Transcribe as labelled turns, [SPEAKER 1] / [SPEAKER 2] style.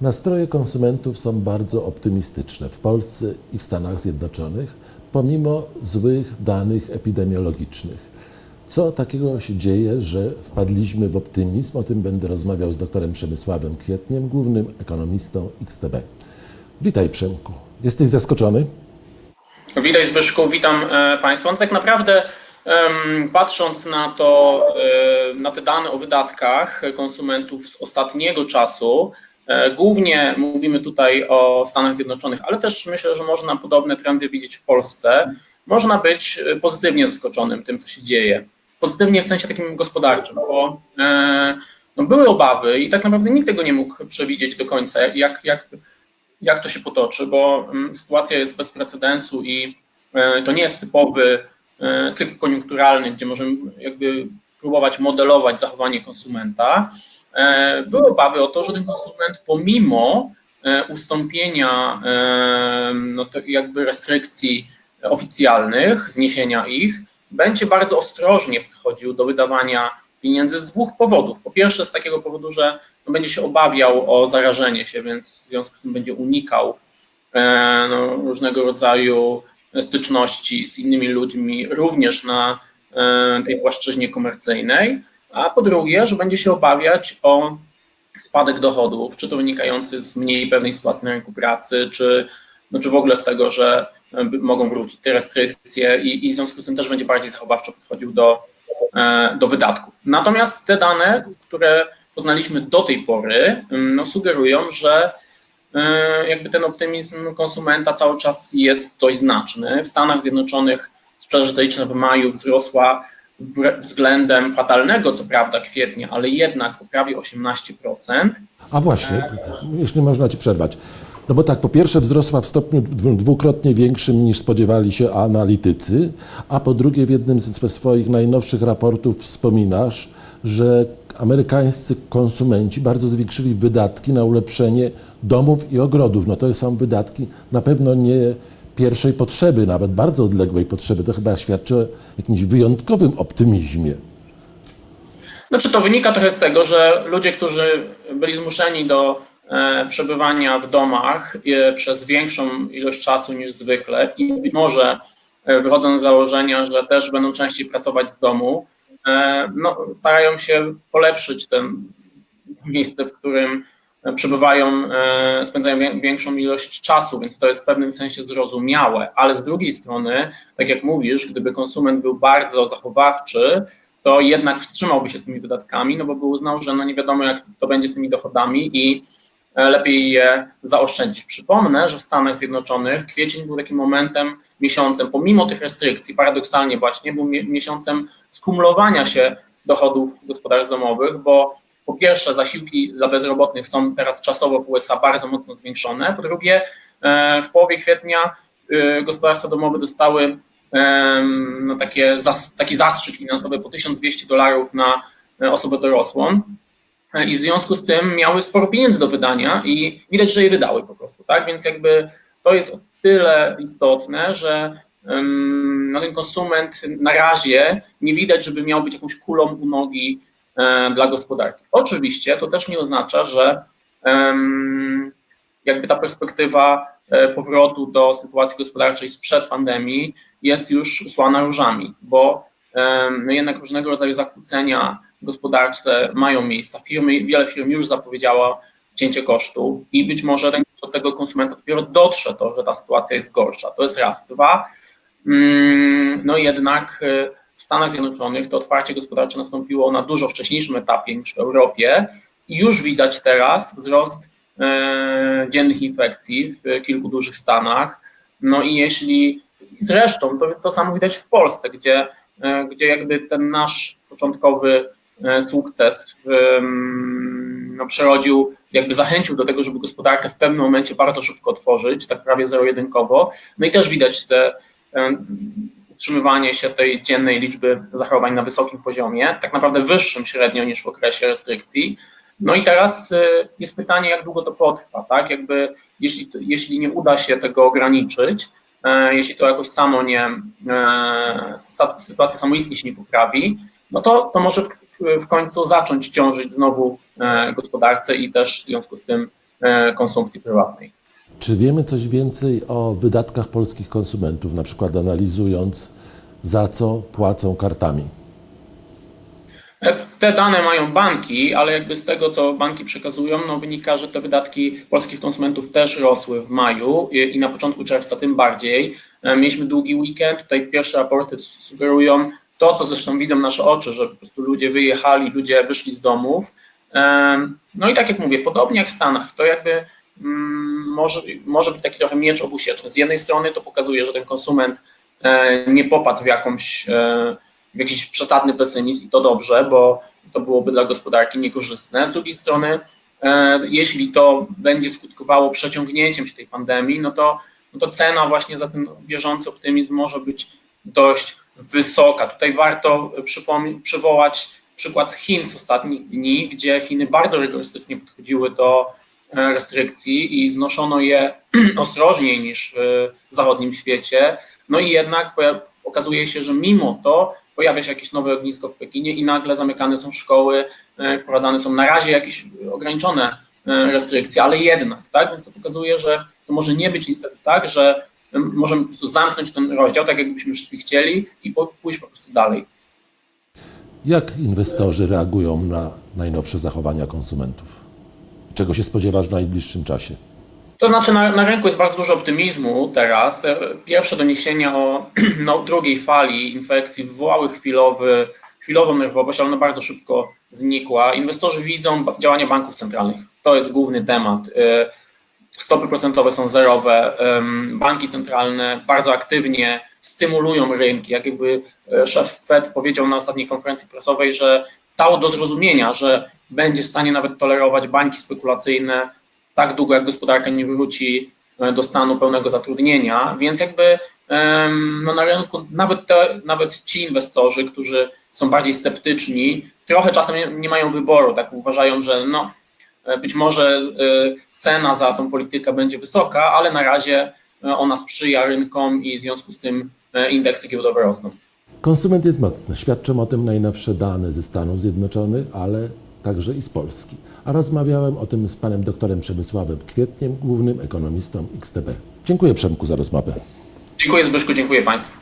[SPEAKER 1] Nastroje konsumentów są bardzo optymistyczne w Polsce i w Stanach Zjednoczonych, pomimo złych danych epidemiologicznych. Co takiego się dzieje, że wpadliśmy w optymizm? O tym będę rozmawiał z doktorem Przemysławem Kwietniem, głównym ekonomistą XTB. Witaj Przemku. Jesteś zaskoczony?
[SPEAKER 2] Witaj Zbyszku, witam e, Państwa. No tak naprawdę patrząc na to, e, na te dane o wydatkach konsumentów z ostatniego czasu, głównie mówimy tutaj o Stanach Zjednoczonych, ale też myślę, że można podobne trendy widzieć w Polsce, można być e, pozytywnie zaskoczonym tym, co się dzieje. Pozytywnie w sensie takim gospodarczym, bo e, no były obawy i tak naprawdę nikt tego nie mógł przewidzieć do końca, jak, jak, jak to się potoczy, bo mm, sytuacja jest bez precedensu i e, to nie jest typowy e, cykl koniunkturalny, gdzie możemy jakby próbować modelować zachowanie konsumenta. E, Były obawy o to, że ten konsument pomimo e, ustąpienia e, no jakby restrykcji oficjalnych, zniesienia ich, będzie bardzo ostrożnie podchodził do wydawania pieniędzy z dwóch powodów. Po pierwsze, z takiego powodu, że no, będzie się obawiał o zarażenie się, więc w związku z tym będzie unikał no, różnego rodzaju styczności z innymi ludźmi, również na tej płaszczyźnie komercyjnej. A po drugie, że będzie się obawiać o spadek dochodów, czy to wynikający z mniej pewnej sytuacji na rynku pracy, czy, no, czy w ogóle z tego, że e, mogą wrócić te restrykcje i, i w związku z tym też będzie bardziej zachowawczo podchodził do, e, do wydatków. Natomiast te dane, które poznaliśmy do tej pory, no, sugerują, że e, jakby ten optymizm konsumenta cały czas jest dość znaczny. W Stanach Zjednoczonych sprzedaż detaliczna w maju wzrosła względem fatalnego, co prawda, kwietnia, ale jednak o prawie 18%.
[SPEAKER 1] A właśnie, jeśli można Ci przerwać. No bo tak, po pierwsze wzrosła w stopniu dwu- dwukrotnie większym niż spodziewali się analitycy, a po drugie w jednym ze swoich najnowszych raportów wspominasz, że amerykańscy konsumenci bardzo zwiększyli wydatki na ulepszenie domów i ogrodów. No to są wydatki na pewno nie pierwszej potrzeby, nawet bardzo odległej potrzeby. To chyba świadczy o jakimś wyjątkowym optymizmie.
[SPEAKER 2] Znaczy to wynika trochę z tego, że ludzie, którzy byli zmuszeni do e, przebywania w domach e, przez większą ilość czasu niż zwykle i być może e, wychodzą z założenia, że też będą częściej pracować z domu, no, starają się polepszyć ten miejsce, w którym przebywają, e, spędzają wię- większą ilość czasu, więc to jest w pewnym sensie zrozumiałe, ale z drugiej strony, tak jak mówisz, gdyby konsument był bardzo zachowawczy, to jednak wstrzymałby się z tymi wydatkami, no bo by uznał, że no nie wiadomo jak to będzie z tymi dochodami i e, lepiej je zaoszczędzić. Przypomnę, że w Stanach Zjednoczonych kwiecień był takim momentem, miesiącem, pomimo tych restrykcji, paradoksalnie właśnie, był mie- miesiącem skumulowania się dochodów gospodarstw domowych, bo po pierwsze zasiłki dla bezrobotnych są teraz czasowo w USA bardzo mocno zwiększone, po drugie e, w połowie kwietnia e, gospodarstwa domowe dostały em, no takie, taki zastrzyk finansowy po 1200 dolarów na e, osobę dorosłą E, i w związku z tym miały sporo pieniędzy do wydania i widać, że je wydały po prostu, tak? Więc jakby to jest o tyle istotne, że no ten konsument na razie nie widać, żeby miał być jakąś kulą u nogi e, dla gospodarki. Oczywiście to też nie oznacza, że jakby ta perspektywa e, powrotu do sytuacji gospodarczej sprzed pandemii jest już usłana różami, bo no jednak różnego rodzaju zakłócenia gospodarcze mają miejsca. Firmy, wiele firm już zapowiedziało cięcie kosztów i być może do tego konsumenta dopiero dotrze to, że ta sytuacja jest gorsza. To jest raz. Dwa, mm, no jednak y, w Stanach Zjednoczonych to otwarcie gospodarcze nastąpiło na dużo wcześniejszym etapie niż w Europie i już widać teraz wzrost e, dziennych infekcji w kilku dużych stanach. No i jeśli zresztą to, to samo widać w Polsce, gdzie, e, gdzie jakby ten nasz początkowy e, sukces em, no, przerodził, jakby zachęcił do tego, żeby gospodarkę w pewnym momencie bardzo szybko otworzyć, tak prawie zero-jedynkowo. No i też widać te utrzymywanie się tej dziennej liczby zachorowań na wysokim poziomie, tak naprawdę wyższym średnio niż w okresie restrykcji. No i teraz y, jest pytanie, jak długo to potrwa, tak? Jakby jeśli, jeśli nie uda się tego ograniczyć, e, jeśli to jakoś samo nie, e, sytuacja samoistnie się nie poprawi, no to, to może w, w końcu zacząć ciążyć znowu e, gospodarce i też w związku z tym konsumpcji prywatnej.
[SPEAKER 1] Czy wiemy coś więcej o wydatkach polskich konsumentów, na przykład analizując, za co płacą kartami?
[SPEAKER 2] E, Te dane mają banki, ale jakby z tego, co banki przekazują, no wynika, że te wydatki polskich konsumentów też rosły w maju i, na początku czerwca tym bardziej. E, Mieliśmy długi weekend, tutaj pierwsze raporty sugerują to, co zresztą widzą nasze oczy, że po prostu ludzie wyjechali, ludzie wyszli z domów. E, No i tak jak mówię, podobnie jak w Stanach, to jakby może, może być taki trochę miecz obusieczny. Z jednej strony to pokazuje, że ten konsument e, nie popadł w jakąś e, w jakiś przesadny pesymizm i to dobrze, bo to byłoby dla gospodarki niekorzystne. Z drugiej strony, e, jeśli to będzie skutkowało przeciągnięciem się tej pandemii, no to, no to cena właśnie za ten bieżący optymizm może być dość wysoka. Tutaj warto przywołać przykład z Chin z ostatnich dni, gdzie Chiny bardzo rygorystycznie podchodziły do restrykcji i znoszono je ostrożniej niż w zachodnim świecie. No i jednak okazuje się, że mimo to pojawia się jakieś nowe ognisko w Pekinie i nagle zamykane są szkoły, e, wprowadzane są na razie jakieś ograniczone e, restrykcje, ale jednak, tak? Więc to pokazuje, że to może nie być niestety tak, że em, możemy po prostu zamknąć ten rozdział, tak jakbyśmy wszyscy chcieli i pójść po prostu dalej.
[SPEAKER 1] Jak inwestorzy reagują na najnowsze zachowania konsumentów? Czego się spodziewasz w najbliższym czasie?
[SPEAKER 2] To znaczy na, na rynku jest bardzo dużo optymizmu teraz. Te Pierwsze doniesienia o no, drugiej fali infekcji wywołały chwilowy, chwilową nerwowość, ale ona bardzo szybko znikła. Inwestorzy widzą działania banków centralnych. To jest główny temat. Y, Stopy procentowe są zerowe. Banki centralne bardzo aktywnie stymulują rynki. Jak jakby e, szef Fed powiedział na ostatniej konferencji prasowej, że dało do zrozumienia, że będzie w stanie nawet tolerować bańki spekulacyjne tak długo, jak gospodarka nie wróci e, do stanu pełnego zatrudnienia, więc jakby no na rynku nawet, te, nawet ci inwestorzy, którzy są bardziej sceptyczni, trochę czasem nie, mają wyboru, tak uważają, że no, e, być może e, cena za tą politykę będzie wysoka, ale na razie ona sprzyja rynkom i w związku z tym indeksy giełdowe rosną.
[SPEAKER 1] Konsument jest mocny. Świadczą o tym najnowsze dane ze Stanów Zjednoczonych, ale także i z Polski. A rozmawiałem o tym z panem doktorem Przemysławem Kwietniem, głównym ekonomistą XTB. Dziękuję Przemku za rozmowę.
[SPEAKER 2] Dziękuję Zbyszku, dziękuję Państwu.